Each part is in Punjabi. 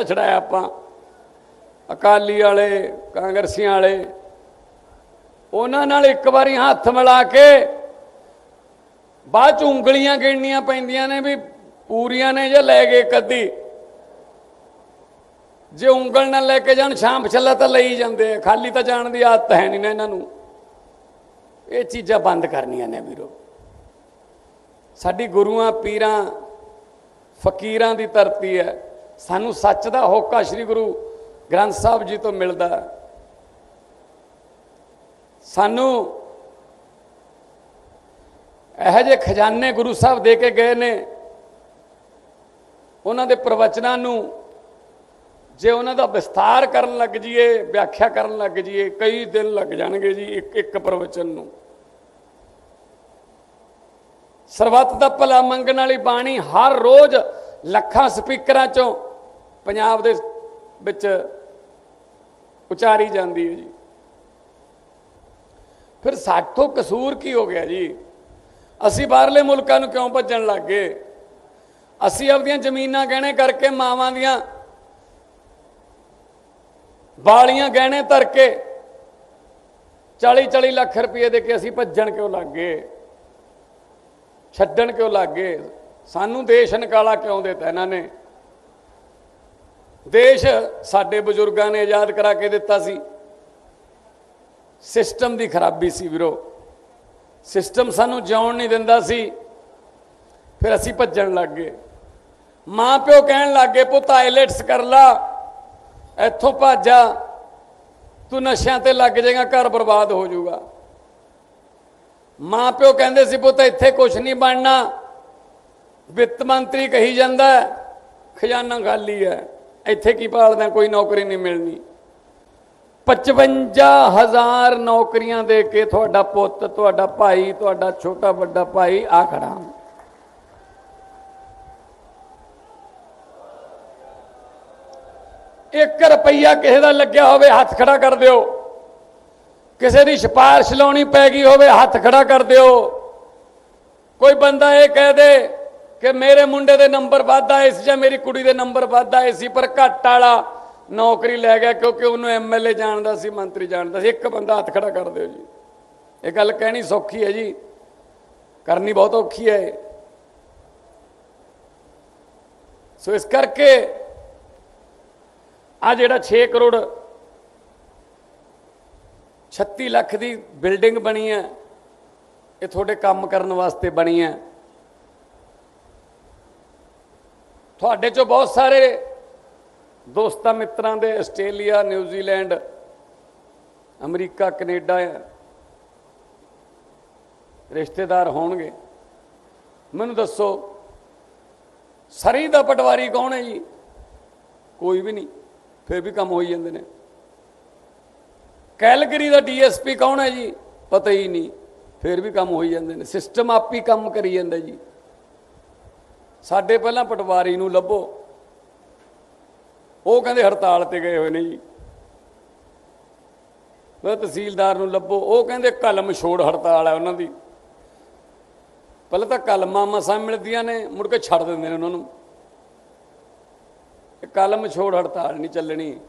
ਕਿਹੜਾ ਛੜਾਇਆ ਆਪਾਂ। ਅਕਾਲੀ ਵਾਲੇ, ਕਾਂਗਰਸੀਆਂ ਵਾਲੇ, ਉਹਨਾਂ ਨਾਲ ਇੱਕ ਵਾਰੀ ਹੱਥ ਮਿਲਾ ਕੇ ਬਾਅਦ ਚ ਉਂਗਲੀਆਂ ਗਿਣਨੀਆਂ ਪੈਂਦੀਆਂ ਨੇ ਵੀ ਪੂਰੀਆਂ ਨੇ ਜੇ ਲੈ ਗਏ ਕੱਦੀ ਜੇ ਉਂਗਲ ਨਾਲ ਲੈ ਕੇ ਜਾਣ ਸ਼ਾਮ ਛੱਲਾ ਤਾਂ ਲਈ ਜਾਂਦੇ ਖਾਲੀ ਤਾਂ ਜਾਣ ਦੀ ਆਦਤ ਹੈ ਨਹੀਂ ਨਾ ਇਹਨਾਂ ਨੂੰ। ਇਹ ਚੀਜ਼ਾਂ ਬੰਦ ਕਰਨੀਆਂ ਨੇ ਵੀਰੋ। ਸਾਡੀ ਗੁਰੂਆਂ, ਪੀਰਾਂ, ਫਕੀਰਾਂ ਦੀ ਧਰਤੀ ਹੈ। ਸਾਨੂੰ ਸੱਚ ਦਾ ਹੋਕਾ ਸ੍ਰੀ ਗੁਰੂ ਗ੍ਰੰਥ ਸਾਹਿਬ ਜੀ ਤੋਂ ਮਿਲਦਾ ਸਾਨੂੰ ਇਹੋ ਜਿਹੇ ਖਜ਼ਾਨੇ ਗੁਰੂ ਸਾਹਿਬ ਦੇ ਕੇ ਗਏ ਨੇ। ਉਹਨਾਂ ਦੇ ਪ੍ਰਵਚਨਾਂ ਨੂੰ ਜੇ ਉਹਨਾਂ ਦਾ ਵਿਸਤਾਰ ਕਰਨ ਲੱਗ ਜਾਈਏ, ਵਿਆਖਿਆ ਕਰਨ ਲੱਗ ਜਾਈਏ, ਕਈ ਦਿਨ ਲੱਗ ਜਾਣਗੇ ਜੀ ਇੱਕ ਇੱਕ ਪ੍ਰਵਚਨ ਨੂੰ। ਸਰਬੱਤ ਦਾ ਭਲਾ ਮੰਗਣ ਵਾਲੀ ਬਾਣੀ ਹਰ ਰੋਜ਼ ਲੱਖਾਂ ਸਪੀਕਰਾਂ ਚੋਂ ਪੰਜਾਬ ਦੇ ਵਿੱਚ ਉਚਾਰੀ ਜਾਂਦੀ ਹੈ ਜੀ। ਫਿਰ ਸਾਥੋਂ ਕਸੂਰ ਕੀ ਹੋ ਗਿਆ ਜੀ? ਅਸੀਂ ਬਾਹਰਲੇ ਮੁਲਕਾਂ ਨੂੰ ਕਿਉਂ ਭੱਜਣ ਲੱਗ ਗਏ? ਅਸੀਂ ਆਪਣੀਆਂ ਜ਼ਮੀਨਾਂ ਗਹਿਣੇ ਕਰਕੇ ਮਾਵਾਂ ਦੀਆਂ ਵਾਲੀਆਂ ਗਹਿਣੇ ਧਰ ਕੇ 40 40 ਲੱਖ ਰੁਪਏ ਦੇ ਕੇ ਅਸੀਂ ਭੱਜਣ ਕਿਉਂ ਲੱਗ ਗਏ? ਛੱਡਣ ਕਿਉਂ ਲੱਗ ਗਏ? ਸਾਨੂੰ ਦੇਸ਼ ਨਿਕਾਲਾ ਕਿਉਂ ਦਿੱਤਾ ਇਹਨਾਂ ਨੇ? ਦੇਸ਼ ਸਾਡੇ ਬਜ਼ੁਰਗਾਂ ਨੇ ਆਜ਼ਾਦ ਕਰਾ ਕੇ ਦਿੱਤਾ ਸੀ। ਸਿਸਟਮ ਦੀ ਖਰਾਬੀ ਸੀ ਵੀਰੋ। ਸਿਸਟਮ ਸਾਨੂੰ ਜਿਉਣ ਨਹੀਂ ਦਿੰਦਾ ਸੀ। ਫਿਰ ਅਸੀਂ ਭੱਜਣ ਲੱਗ ਗਏ। ਮਾਂ ਪਿਓ ਕਹਿਣ ਲੱਗ ਗਏ, ਪੁੱਤ, ਆਈਲੈਟਸ ਕਰ ਲਾ। ਇੱਥੋਂ ਭੱਜਾ ਤੂੰ ਨਸ਼ਿਆਂ ਤੇ ਲੱਗ ਜਾਏਗਾ, ਘਰ ਬਰਬਾਦ ਹੋ ਜਾਊਗਾ। ਮਾਂ ਪਿਓ ਕਹਿੰਦੇ ਸੀ, ਪੁੱਤ, ਇੱਥੇ ਕੁਝ ਨਹੀਂ ਬਣਨਾ। ਵਿੱਤ ਮੰਤਰੀ ਕਹੀ ਜਾਂਦਾ, ਖਜ਼ਾਨਾ ਖਾਲੀ ਹੈ। ਇੱਥੇ ਕੀ ਭਾਲਦਾ ਕੋਈ ਨੌਕਰੀ ਨਹੀਂ ਮਿਲਣੀ। 55000 ਨੌਕਰੀਆਂ ਦੇ ਕੇ ਤੁਹਾਡਾ ਪੁੱਤ, ਤੁਹਾਡਾ ਭਾਈ, ਤੁਹਾਡਾ ਛੋਟਾ ਵੱਡਾ ਭਾਈ ਆ ਖੜਾ। ਇੱਕ ਰੁਪਈਆ ਕਿਸੇ ਦਾ ਲੱਗਿਆ ਹੋਵੇ, ਹੱਥ ਖੜਾ ਕਰ ਦਿਓ। ਕਿਸੇ ਦੀ ਸਿਫਾਰਿਸ਼ ਲਾਉਣੀ ਪੈ ਗਈ ਹੋਵੇ, ਹੱਥ ਖੜਾ ਕਰ ਦਿਓ। ਕੋਈ ਬੰਦਾ ਇਹ ਕਹਿ ਦੇ ਕਿ ਮੇਰੇ ਮੁੰਡੇ ਦੇ ਨੰਬਰ ਵੱਧ ਆਏ ਸੀ ਜਾਂ ਮੇਰੀ ਕੁੜੀ ਦੇ ਨੰਬਰ ਵੱਧ ਆਏ ਸੀ, ਪਰ ਘੱਟ ਵਾਲਾ ਨੌਕਰੀ ਲੈ ਗਿਆ ਕਿਉਂਕਿ ਉਹਨੂੰ ਐਮਐਲਏ ਜਾਣਦਾ ਸੀ, ਮੰਤਰੀ ਜਾਣਦਾ ਸੀ। ਇੱਕ ਬੰਦਾ ਹੱਥ ਖੜਾ ਕਰ ਦਿਓ ਜੀ। ਇਹ ਗੱਲ ਕਹਿਣੀ ਸੌਖੀ ਹੈ ਜੀ। ਕਰਨੀ ਬਹੁਤ ਔਖੀ ਹੈ ਇਹ। ਸੋ ਇਸ ਕਰਕੇ ਆ ਜਿਹੜਾ 6 ਕਰੋੜ 36 ਲੱਖ ਦੀ ਬਿਲਡਿੰਗ ਬਣੀ ਹੈ, ਇਹ ਤੁਹਾਡੇ ਕੰਮ ਕਰਨ ਵਾਸਤੇ ਬਣੀ ਹੈ। ਤੁਹਾਡੇ ਚੋਂ ਬਹੁਤ ਸਾਰੇ ਦੋਸਤਾਂ ਮਿੱਤਰਾਂ ਦੇ ਆਸਟ੍ਰੇਲੀਆ ਨਿਊਜ਼ੀਲੈਂਡ ਅਮਰੀਕਾ, ਕੈਨੇਡਾ ਰਿਸ਼ਤੇਦਾਰ ਹੋਣਗੇ। ਮੈਨੂੰ ਦੱਸੋ, ਸਰੀ ਦਾ ਪਟਵਾਰੀ ਕੌਣ ਹੈ ਜੀ? ਕੋਈ ਵੀ ਨਹੀਂ, ਫਿਰ ਵੀ ਕੰਮ ਹੋਈ ਜਾਂਦੇ ਨੇ। ਕੈਲਗਰੀ ਦਾ ਡੀਐਸਪੀ ਕੌਣ ਹੈ ਜੀ? ਪਤਾ ਹੀ ਨਹੀਂ, ਫਿਰ ਵੀ ਕੰਮ ਹੋਈ ਜਾਂਦੇ ਨੇ। ਸਿਸਟਮ ਆਪ ਹੀ ਕੰਮ ਕਰੀ ਜਾਂਦਾ ਜੀ। ਸਾਡੇ ਪਹਿਲਾਂ ਪਟਵਾਰੀ ਨੂੰ ਲੱਭੋ। ਉਹ ਕਹਿੰਦੇ ਹੜਤਾਲ ਤੇ ਗਏ ਹੋਏ ਨੇ ਜੀ। ਮੈਂ ਤਹਿਸੀਲਦਾਰ ਨੂੰ ਲੱਭੋ। ਉਹ ਕਹਿੰਦੇ ਕਲਮ ਛੋੜ ਹੜਤਾਲ ਹੈ ਉਹਨਾਂ ਦੀ। ਪਹਿਲਾਂ ਤਾਂ ਕਲਮਾਂ ਮਸਾਂ ਮਿਲਦੀਆਂ ਨੇ, ਮੁੜ ਕੇ ਛੱਡ ਦਿੰਦੇ ਨੇ ਉਹਨਾਂ ਨੂੰ। ਇਹ ਕਲਮ ਛੋੜ ਹੜਤਾਲ ਨਹੀਂ ਚੱਲਣੀ।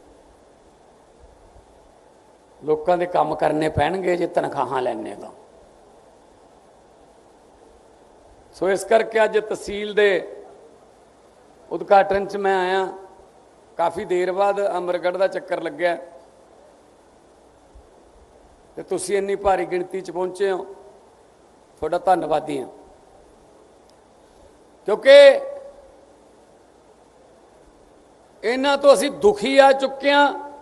ਲੋਕਾਂ ਦੇ ਕੰਮ ਕਰਨੇ ਪੈਣਗੇ ਜੇ ਤਨਖਾਹਾਂ ਲੈਣੇ ਤਾਂ। ਸੋ ਇਸ ਕਰਕੇ ਅੱਜ ਤਹਿਸੀਲ ਦੇ ਉਦਘਾਟਨ 'ਚ ਮੈਂ ਆਇਆ। ਕਾਫੀ ਦੇਰ ਬਾਅਦ ਅਮਰਗੜ੍ਹ ਦਾ ਚੱਕਰ ਲੱਗਿਆ। ਤੇ ਤੁਸੀਂ ਇੰਨੀ ਭਾਰੀ ਗਿਣਤੀ 'ਚ ਪਹੁੰਚੇ ਹੋ। ਤੁਹਾਡਾ ਧੰਨਵਾਦੀ ਹਾਂ। ਕਿਉਂਕਿ ਇਹਨਾਂ ਤੋਂ ਅਸੀਂ ਦੁਖੀ ਆ ਚੁੱਕੇ ਹਾਂ।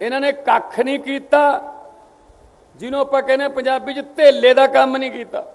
ਇਹਨਾਂ ਨੇ ਕੱਖ ਨਹੀਂ ਕੀਤਾ। ਜਿਹਨੂੰ ਆਪਾਂ ਕਹਿੰਦੇ ਪੰਜਾਬੀ 'ਚ ਧੇਲੇ ਦਾ ਕੰਮ ਨਹੀਂ ਕੀਤਾ।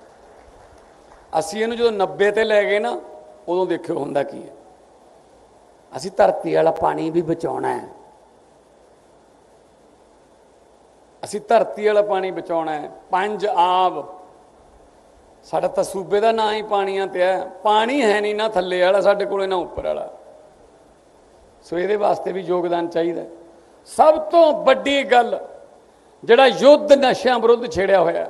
ਅਸੀਂ ਇਹਨੂੰ ਜਦੋਂ 90 ਤੇ ਲੈ ਗਏ ਨਾ, ਉਦੋਂ ਦੇਖਿਓ ਹੁੰਦਾ ਕੀ ਹੈ। ਅਸੀਂ ਧਰਤੀ ਵਾਲਾ ਪਾਣੀ ਵੀ ਬਚਾਉਣਾ ਹੈ। ਅਸੀਂ ਧਰਤੀ ਵਾਲਾ ਪਾਣੀ ਬਚਾਉਣਾ ਹੈ। ਪੰਜ ਆਬ। ਸਾਡਾ ਤਾਂ ਸੂਬੇ ਦਾ ਨਾਂ ਹੀ ਪਾਣੀਆਂ ਤੇ ਹੈ। ਪਾਣੀ ਹੈ ਨਹੀਂ ਨਾ ਥੱਲੇ ਵਾਲਾ, ਸਾਡੇ ਕੋਲੇ ਨਾ ਉੱਪਰ ਵਾਲਾ। ਸੋ ਇਹਦੇ ਵਾਸਤੇ ਵੀ ਯੋਗਦਾਨ ਚਾਹੀਦਾ ਸਭ ਤੋਂ ਵੱਡੀ ਗੱਲ, ਜਿਹੜਾ ਯੁੱਧ ਨਸ਼ਿਆਂ ਵਿਰੁੱਧ ਛੇੜਿਆ ਹੋਇਆ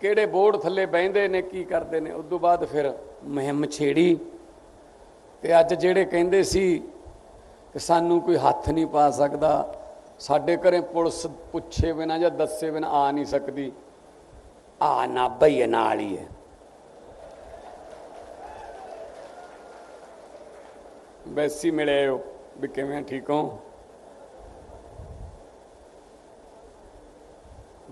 ਕਿਹੜੇ ਬੋਰਡ ਥੱਲੇ ਬਹਿੰਦੇ ਨੇ, ਕੀ ਕਰਦੇ ਨੇ। ਉਸ ਤੋਂ ਬਾਅਦ ਫਿਰ ਮੁਹਿੰਮ ਛੇੜੀ ਤੇ ਅੱਜ ਜਿਹੜੇ ਕਹਿੰਦੇ ਸੀ ਕਿ ਸਾਨੂੰ ਕੋਈ ਹੱਥ ਨਹੀਂ ਪਾ ਸਕਦਾ, ਸਾਡੇ ਘਰੇ ਪੁਲਿਸ ਪੁੱਛੇ ਬਿਨਾ ਜਾਂ ਦੱਸੇ ਬਿਨਾ ਆ ਨਹੀਂ ਸਕਦੀ। ਆ ਨਾ ਬਈ ਨਾਲ ਹੀ ਹੈ ਵੈਸੀ ਮਿਲੇ ਹੋ ਵੀ ਕਿਵੇਂ ਠੀਕ ਹੋ?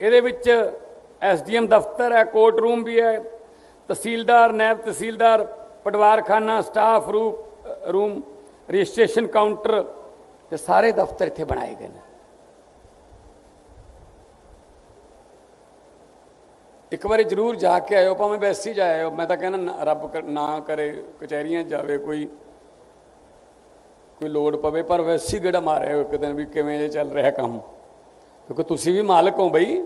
ਇਹਦੇ ਵਿੱਚ ਐਸਡੀਐਮ ਦਫ਼ਤਰ ਹੈ ਕੋਰਟ ਰੂਮ ਵੀ ਹੈ, ਤਹਿਸੀਲਦਾਰ ਨਾਇਬ ਤਹਿਸੀਲਦਾਰ, ਪਟਵਾਰਖਾਨਾ staff room room registration counter ਤੇ ਸਾਰੇ ਦਫ਼ਤਰ ਇੱਥੇ ਬਣਾਏ ਗਏ ਨੇ। ਇੱਕ ਵਾਰੀ ਜ਼ਰੂਰ ਜਾ ਕੇ ਆਇਓ, ਭਾਵੇਂ ਵੈਸੇ ਹੀ ਜਾ ਆਇਓ, ਮੈਂ ਤਾਂ ਕਹਿੰਦਾ ਨਾ- ਰੱਬ ਕਰ- ਨਾ ਕਰੇ, ਕਚਹਿਰੀਆਂ ਜਾਵੇ ਕੋਈ ਕੋਈ ਲੋੜ ਪਵੇ, ਪਰ ਵੈਸੇ ਹੀ ਗੇੜਾ ਮਾਰਿਓ ਇੱਕ ਦਿਨ ਵੀ ਕਿਵੇਂ ਜੇ ਚੱਲ ਰਿਹਾ ਕੰਮ। ਕਿਉਂਕਿ ਤੁਸੀਂ ਵੀ ਮਾਲਕ ਹੋ ਬਈ।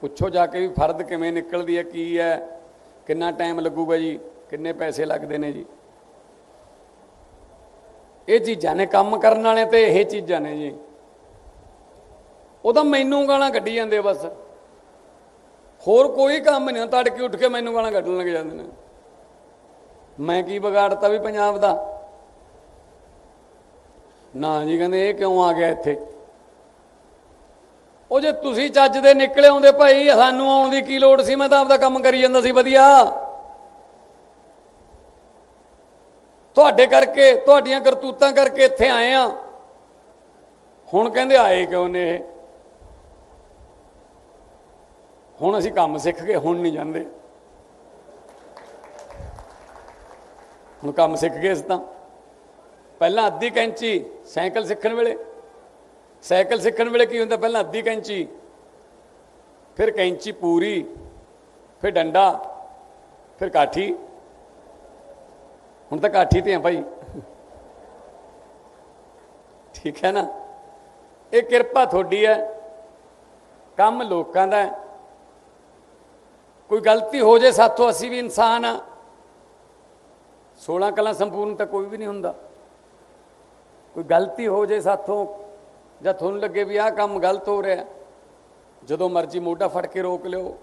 ਪੁੱਛੋ ਜਾ ਕੇ ਵੀ ਫਰਦ ਕਿਵੇਂ ਨਿਕਲਦੀ ਹੈ, ਕੀ ਹੈ, ਕਿੰਨਾ ਟਾਈਮ ਲੱਗੂਗਾ ਜੀ, ਕਿੰਨੇ ਪੈਸੇ ਲੱਗਦੇ ਨੇ ਜੀ। ਇਹ ਚੀਜ਼ਾਂ ਨੇ, ਕੰਮ ਕਰਨ ਵਾਲੇ ਤੇ ਇਹ ਚੀਜ਼ਾਂ ਨੇ ਜੀ। ਉਹ ਤਾਂ ਮੈਨੂੰ ਗਾਲਾਂ ਕੱਢੀ ਜਾਂਦੇ ਬਸ। ਹੋਰ ਕੋਈ ਕੰਮ ਨਹੀਂ ਤੜਕੇ ਉੱਠ ਕੇ ਮੈਨੂੰ ਗਾਲਾਂ ਕੱਢਣ ਲੱਗ ਜਾਂਦੇ ਨੇ। ਮੈਂ ਕੀ ਵਿਗਾੜਤਾ ਵੀ ਪੰਜਾਬ ਦਾ? ਨਾ ਜੀ, ਕਹਿੰਦੇ ਇਹ ਕਿਉਂ ਆ ਗਿਆ ਇੱਥੇ? ਉਹ ਜੇ ਤੁਸੀਂ ਚੱਜ ਦੇ ਨਿਕਲੇ ਆਉਂਦੇ ਭਾਈ, ਸਾਨੂੰ ਆਉਣ ਦੀ ਕੀ ਲੋੜ ਸੀ? ਮੈਂ ਤਾਂ ਆਪਦਾ ਕੰਮ ਕਰੀ ਜਾਂਦਾ ਸੀ, ਵਧੀਆ। ਤੁਹਾਡੇ ਕਰਕੇ, ਤੁਹਾਡੀਆਂ ਕਰਤੂਤਾਂ ਕਰਕੇ ਇੱਥੇ ਆਏ ਆ। ਹੁਣ ਕਹਿੰਦੇ ਆਏ ਕਿਉਂ ਨੇ ਇਹ? ਹੁਣ ਅਸੀਂ ਕੰਮ ਸਿੱਖ ਗਏ ਹੁਣ ਨਹੀਂ ਜਾਂਦੇ। ਹੁਣ ਕੰਮ ਸਿੱਖ ਗਏ ਅਸੀਂ ਤਾਂ। ਪਹਿਲਾਂ ਅੱਧੀ ਕੈਂਚੀ ਸਾਈਕਲ ਸਿੱਖਣ ਵੇਲੇ ਸਾਈਕਲ ਸਿੱਖਣ ਵੇਲੇ ਕੀ ਹੁੰਦਾ? ਪਹਿਲਾਂ ਅੱਧੀ ਕੈਂਚੀ, ਫਿਰ ਕੈਂਚੀ ਪੂਰੀ, ਫਿਰ ਡੰਡਾ, ਫਿਰ ਕਾਠੀ। ਹੁਣ ਤਾਂ ਕਾਠੀ ਤੇ ਆ ਭਾਈ। ਠੀਕ ਹੈ ਨਾ? ਇਹ ਕਿਰਪਾ ਤੁਹਾਡੀ ਹੈ। ਕੰਮ ਲੋਕਾਂ ਦਾ ਕੋਈ ਗਲਤੀ ਹੋ ਜੇ ਸਾਥੋਂ ਅਸੀਂ ਵੀ ਇਨਸਾਨ ਆ 16 ਕਲਾ ਸੰਪੂਰਨ ਤਾਂ ਕੋਈ ਵੀ ਨਹੀਂ ਹੁੰਦਾ। ਕੋਈ ਗਲਤੀ ਹੋ ਜੇ ਸਾਥੋਂ ਜਾਂ ਤੁਹਾਨੂੰ ਲੱਗੇ ਵੀ ਆਹ ਕੰਮ ਗਲਤ ਹੋ ਰਿਹਾ। ਜਦੋਂ ਮਰਜ਼ੀ ਮੋਢਾ ਫੜ ਕੇ ਰੋਕ ਲਿਓ।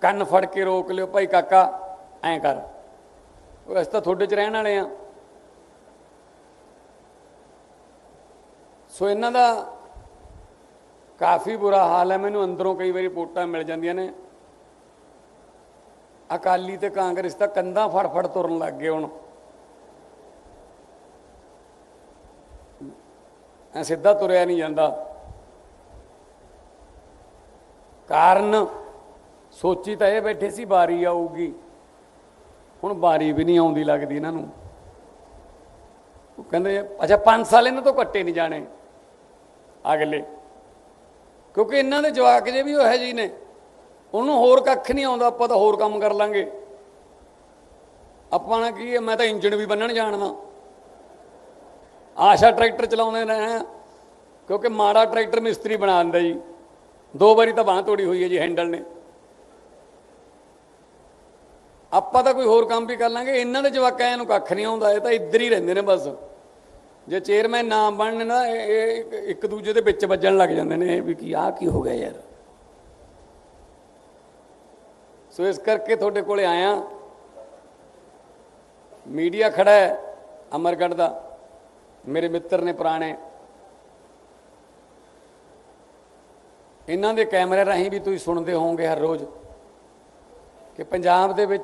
ਕੰਨ ਫੜ ਕੇ ਰੋਕ ਲਿਓ, ਭਾਈ ਕਾਕਾ, ਐਂ ਕਰ। ਉਹ ਅਸੀਂ ਤਾਂ ਤੁਹਾਡੇ 'ਚ ਰਹਿਣ ਵਾਲੇ ਆ। ਸੋ ਇਹਨਾਂ ਦਾ ਕਾਫੀ ਬੁਰਾ ਹਾਲ ਹੈ। ਮੈਨੂੰ ਅੰਦਰੋਂ ਕਈ ਵਾਰੀ ਰਿਪੋਰਟਾਂ ਮਿਲ ਜਾਂਦੀਆਂ ਨੇ। ਅਕਾਲੀ ਤੇ ਕਾਂਗਰਸ ਤਾਂ ਕੰਧਾਂ ਫੜ ਫੜ ਤੁਰਨ ਲੱਗ ਗਏ ਹੁਣ। ਐ ਸਿੱਧਾ ਤੁਰਿਆ ਨਹੀਂ ਜਾਂਦਾ। ਕਾਰਨ ਸੋਚੀ ਤਾਂ ਇਹ ਬੈਠੇ ਸੀ ਬਾਰੀ ਆਊਗੀ। ਹੁਣ ਬਾਰੀ ਵੀ ਨਹੀਂ ਆਉਂਦੀ ਲੱਗਦੀ ਇਹਨਾਂ ਨੂੰ। ਉਹ ਕਹਿੰਦੇ, ਅੱਛਾ 5 ਸਾਲ ਇਹਨਾਂ ਤੋਂ ਕੱਟੇ ਨਹੀਂ ਜਾਣੇ ਅਗਲੇ। ਕਿਉਂਕਿ ਇਹਨਾਂ ਦੇ ਜਵਾਕ ਜੇ ਵੀ ਉਹ ਹੈ ਜੀ ਨੇ, ਉਹਨੂੰ ਹੋਰ ਕੱਖ ਨਹੀਂ ਆਉਂਦਾ, ਆਪਾਂ ਤਾਂ ਹੋਰ ਕੰਮ ਕਰ ਲਾਂਗੇ। ਆਪਾਂ ਨਾ ਕੀ ਹੈ, ਮੈਂ ਤਾਂ ਇੰਜਣ ਵੀ ਬੰਨਣ ਜਾਣਦਾ। ਆਸ਼ਾ ਟਰੈਕਟਰ ਚਲਾਉਂਦੇ ਨੇ ਕਿਉਂਕਿ ਮਾੜਾ ਟਰੈਕਟਰ ਮਿਸਤਰੀ ਬਣਾ ਦਿੰਦਾ ਜੀ। ਦੋ ਵਾਰੀ ਤਾਂ ਬਾਂਹ ਤੋੜੀ ਹੋਈ ਹੈ ਜੀ ਹੈਂਡਲ ਨੇ। ਆਪਾਂ ਤਾਂ ਕੋਈ ਹੋਰ ਕੰਮ ਵੀ ਕਰ ਲਾਂਗੇ। ਇਹਨਾਂ ਦੇ ਜਵਾਕਾਂ ਨੂੰ ਕੱਖ ਨਹੀਂ ਆਉਂਦਾ, ਇਹ ਤਾਂ ਇੱਧਰ ਹੀ ਰਹਿੰਦੇ ਨੇ ਬਸ। ਜੇ ਚੇਅਰਮੈਨ ਨਾ ਬਣਨ ਨਾ, ਇਹ ਇੱਕ- ਦੂਜੇ ਦੇ ਵਿੱਚ ਵੱਜਣ ਲੱਗ ਜਾਂਦੇ ਨੇ, ਇਹ ਵੀ ਕੀ ਆ ਕੀ ਹੋ ਗਿਆ ਯਾਰ। ਸੋ ਇਸ ਕਰਕੇ ਤੁਹਾਡੇ ਕੋਲੇ ਆਇਆ। ਮੀਡੀਆ ਖੜਾ ਹੈ ਅਮਰਗੜ੍ਹ ਦਾ। ਮੇਰੇ ਮਿੱਤਰ ਨੇ ਪੁਰਾਣੇ। ਇਹਨਾਂ ਦੇ ਕੈਮਰੇ ਰਾਹੀਂ ਵੀ ਤੁਸੀਂ ਸੁਣਦੇ ਹੋਵੋਗੇ ਹਰ ਰੋਜ਼ ਕਿ ਪੰਜਾਬ ਦੇ ਵਿੱਚ